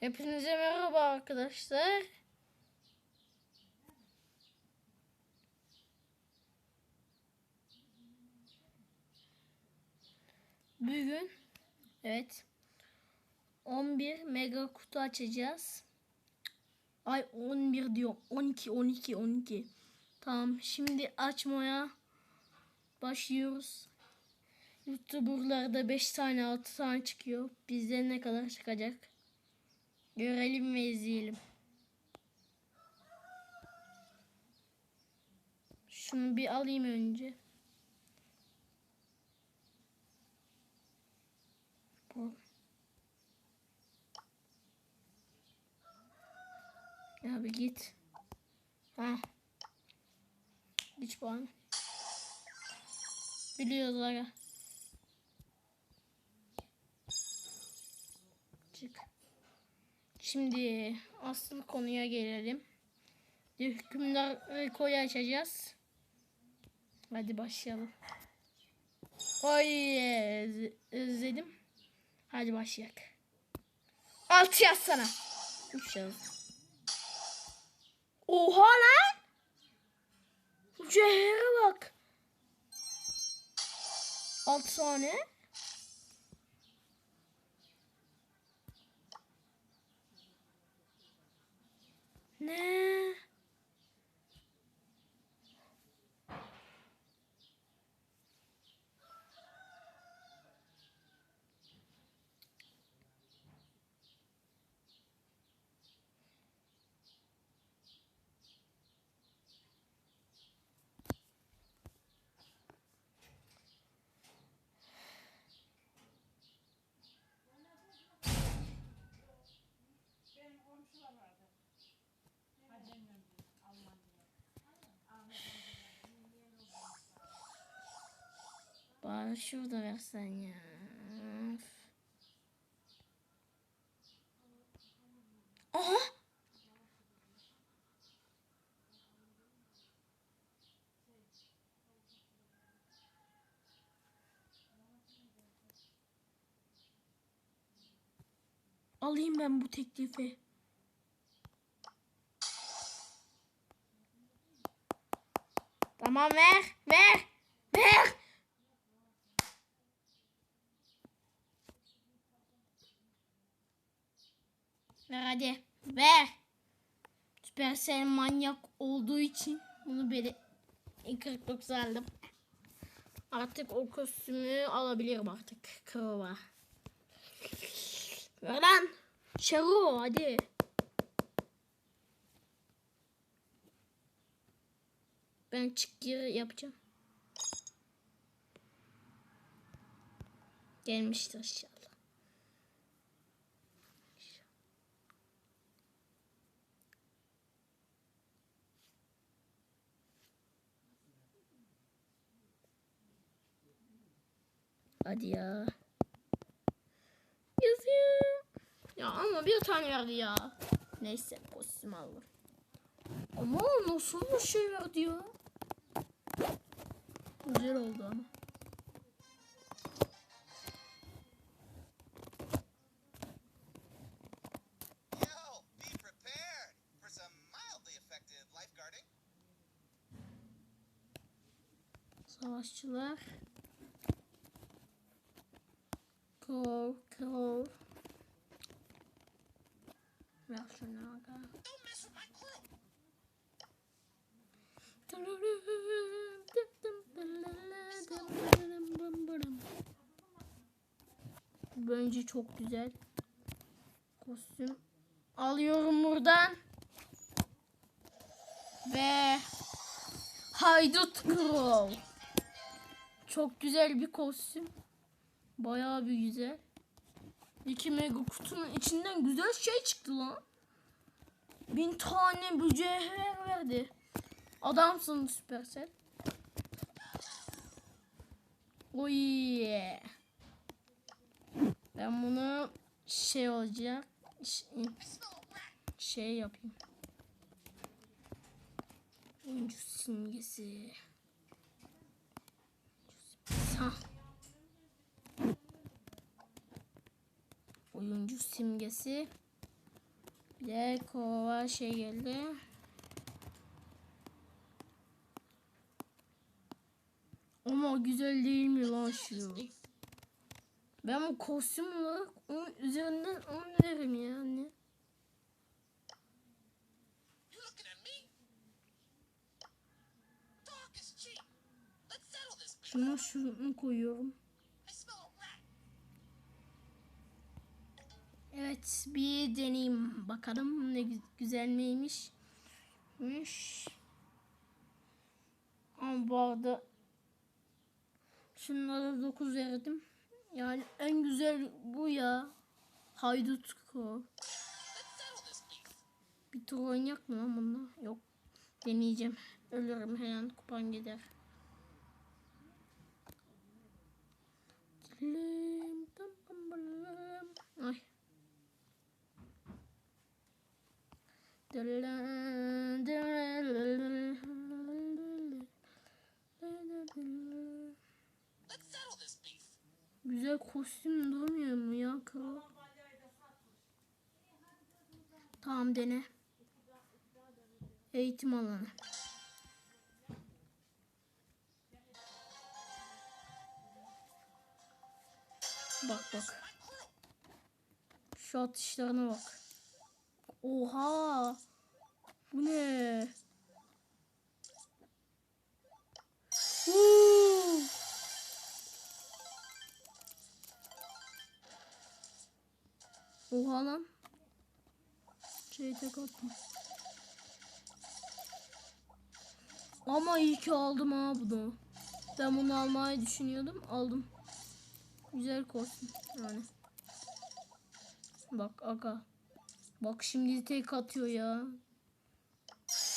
Hepinize merhaba arkadaşlar. Bugün evet 11 mega kutu açacağız. Ay 11 diyor. 12 12 12. Tamam şimdi açmaya başlıyoruz. YouTuber'larda 5 tane 6 tane çıkıyor. Bizde ne kadar çıkacak? Görelim ve izleyelim. Şunu bir alayım önce. Bu. Ya bir git. Ha. Güç puanı. Biliyoruz aga. Çık. Şimdi asıl konuya gelelim. Hükümdar koyu açacağız. Hadi başlayalım. Oy öz- özledim. Hadi başlayalım. Altı yaz sana. Üç yaz. Oha lan. Cehre bak. Altı tane. Ne? Şurada versen ya. Aha! Alayım ben bu teklifi. Tamam ver, ver, ver. Ver hadi. Ver. Süpersel manyak olduğu için bunu böyle 49 aldım. Artık o kostümü alabilirim artık. Kıva. Ver lan. Şero hadi. Ben çık gir yapacağım. Gelmiştir inşallah. Hadi ya. Yazayım. Ya ama bir tane verdi ya. Neyse kostüm aldım. Ama nasıl bir şey verdi ya. Güzel oldu ama. Yo, Don't. Bence çok güzel. Kostüm alıyorum buradan. Ve Haydut Crow. Çok güzel bir kostüm. Bayağı bir güzel. İki mega kutunun içinden güzel şey çıktı lan. Bin tane mücevher verdi. Adamsın Supercell. Oy. Ben bunu şey olacak. Şey yapayım. Oyuncu simgesi. Ha. Oyuncu simgesi. Bir de kova şey geldi. Ama güzel değil mi lan şu? Ben bu kostüm olarak onun üzerinden 10 veririm yani. Şuna şunu koyuyorum. Bir deneyeyim bakalım ne gü- güzel miymiş. Miş. Ama bu arada şunlara 9 verdim. Yani en güzel bu ya. Haydut beef. Bir tur oynayak mı lan bununla? Yok. Deneyeceğim. Ölürüm her an kupan gider. Dilim, kostüm durmuyor mu ya kral? Tamam dene. Eğitim alanı. Bak bak. Şu atışlarına bak. Oha. Bu ne? Oha lan. Şey tek atma. Ama iyi ki aldım ha bunu. Ben bunu almayı düşünüyordum. Aldım. Güzel kostüm yani. Bak aga. Bak şimdi tek atıyor ya.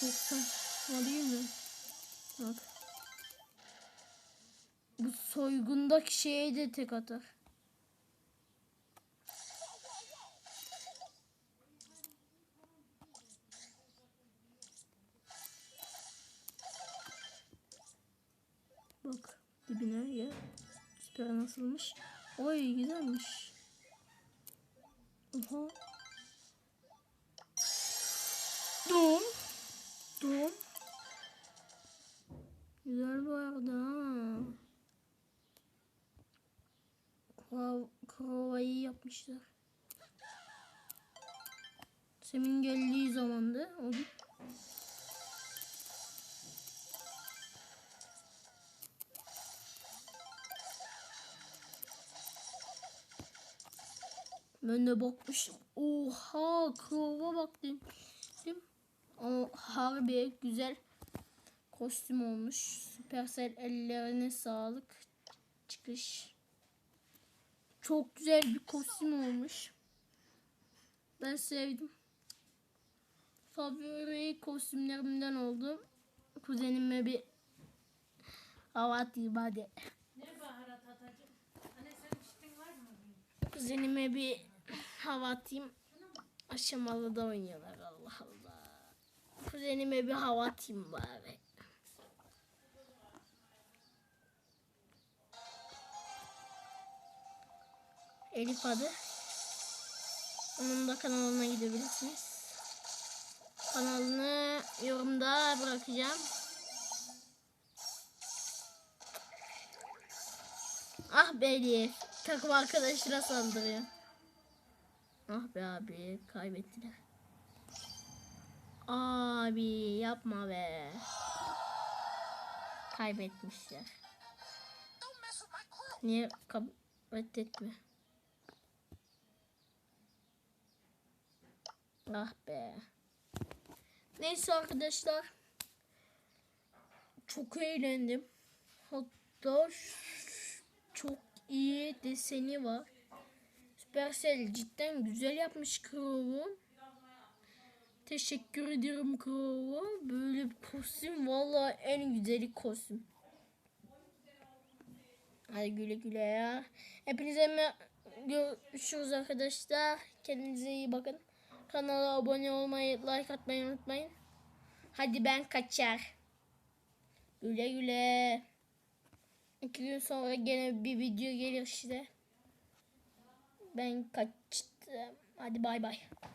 Çok saçma değil mi? Bak. Bu soygundaki şeye de tek atar. Bak dibine ya. Süper nasılmış? Oy güzelmiş. Oha. Dom. Dom. Güzel bu arada ha. Krav, yapmışlar. Semin geldiği zamanda o. Ben de bakmışım. Oha krova bak. O harbi güzel kostüm olmuş. Supercell ellerine sağlık. Çıkış. Çok güzel bir kostüm olmuş. Ben sevdim. Favori kostümlerimden oldu. Kuzenime bir hava atayım hadi. Ne baharat atacağım? Anne sen içtin var mı? Kuzenime bir hava atayım. Aşamalı da oynuyorlar Allah Allah. Kuzenime bir hava atayım bari. Elif adı. Onun da kanalına gidebilirsiniz. Kanalını yorumda bırakacağım. Ah be. Takım arkadaşına saldırıyor. Ah be abi kaybettiler. Abi yapma be. Kaybetmişler. Niye kabul? Ah be. Neyse arkadaşlar. Çok eğlendim. Hatta çok iyi deseni var. Supercell cidden güzel yapmış Crow'u. Teşekkür ederim Crow'a. Böyle bir kostüm valla en güzeli kostüm. Hadi güle güle ya. Hepinize görüşürüz arkadaşlar. Kendinize iyi bakın. Kanala abone olmayı, like atmayı unutmayın. Hadi ben kaçar. Güle güle. İki gün sonra gene bir video gelir işte. Ben kaçtım. Hadi bay bay.